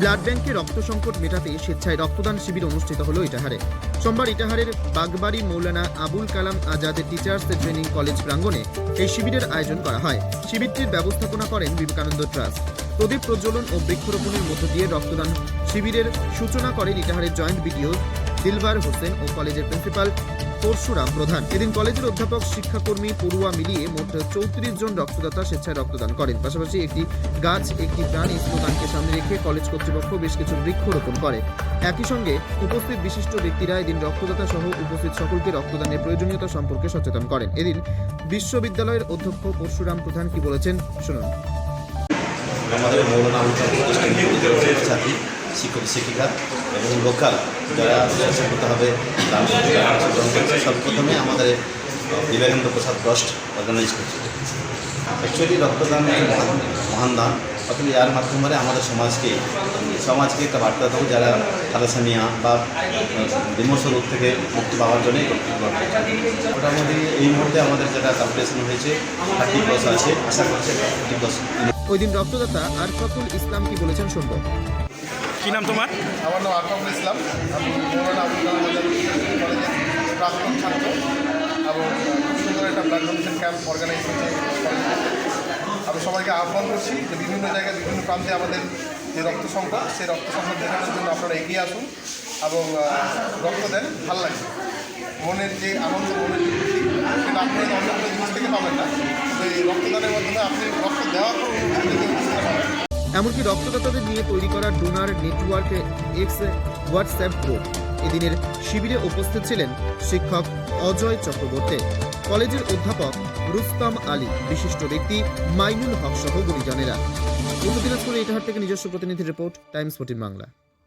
Blood ব্যাংকে রক্ত সংকট মেটাতে স্বেচ্ছায় রক্তদান শিবির অনুষ্ঠিত হলো ইটাহারে। সোমবার ইটাহারের Bagbari Maulana Abul Kalam Azad teachers training college প্রাঙ্গণে এই শিবিরের আয়োজন করা হয়। শিবিরটির ব্যবস্থাপনা করেন বিবেকানন্দ ট্রাস্ট। প্রদীপ প্রজ্বলন ও বৃক্ষরোপণের মধ্য দিয়ে রক্তদান শিবিরের সূচনা করেন ইটাহারের জয়েন্ট বিডিও দিলবার হোসেন ও কলেজের প্রিন্সিপাল পরশুরাম প্রধান। এদিন কলেজের অধ্যাপক, শিক্ষাকর্মী পড়ুয়া মিলিয়ে মোট চৌত্রিশ জন রক্তদাতা স্বেচ্ছায় রক্তদান করেন। পাশাপাশি একটি গাছ, একটি প্রাণী স্লোগানকে সামনে রেখে কলেজ কর্তৃপক্ষ বেশ কিছু বৃক্ষরোপণ করে। একই সঙ্গে উপস্থিত বিশিষ্ট ব্যক্তিরা এদিন রক্তদাতা সহ উপস্থিত সকলকে রক্তদানের প্রয়োজনীয়তা সম্পর্কে সচেতন করেন। এদিন বিশ্ববিদ্যালয়ের অধ্যক্ষ পরশুরাম প্রধান কি বলেছেন, শুনুন। আমাদের মৌলানা ছাত্রী। শিক্ষক শিক্ষিকা এবং লোকাল যারা দান করতে অংশগ্রহণ সর্বপ্রথমে আমাদের বিবেকানন্দ প্রসাদ ট্রাস্ট অর্গানাইজ করছে। অ্যাকচুয়ালি রক্তদান মহান দান। অথবা এর মাধ্যমে আমাদের সমাজকে সমাজকে একটা বার্তা দেবো যারা থ্যালাসেমিয়া বা বিমর্ষ রোগ থেকে মুক্তি পাওয়ার করছে। মোটামুটি এই মুহূর্তে আমাদের যেটা ক্যালকুলেশন হয়েছে থার্টি প্লাস আছে। আশা করছে থার্টি প্লাস ওই দিন রক্তদাতা আরফাকুল ইসলাম কি বলেছেন শুনব? কি নাম তোমার? আমার নাম আরফাকুল ইসলাম। আমি এবং সুন্দর একটা ক্যাম্প আমি সবাইকে আহ্বান করছি যে বিভিন্ন জায়গায়, বিভিন্ন প্রান্তে আমাদের যে রক্ত সংকট, সেই রক্ত সংকট দেখানোর জন্য আপনারা এগিয়ে আসুন এবং রক্ত দেন, ভালো লাগে মনের যে আনন্দ, মনের যে খুশি, সেটা আপনি অন্য কোনো জিনিস থেকে পাবেন না। তো এই রক্তদানের মাধ্যমে আপনি রক্ত দেওয়ার পর এমনকি রক্তদাতাদের নিয়ে তৈরি করা donor network X WhatsApp group. এদিনের শিবিরে উপস্থিত ছিলেন শিক্ষক অজয় চক্রবর্তী। কলেজের অধ্যাপক রুস্তাম আলী। বিশিষ্ট ব্যক্তি মাইনুল হক সহ গুণীজনেরা। উত্তর দিনাজপুরে থেকে নিজস্ব প্রতিনিধি report, Times fourteen Bangla.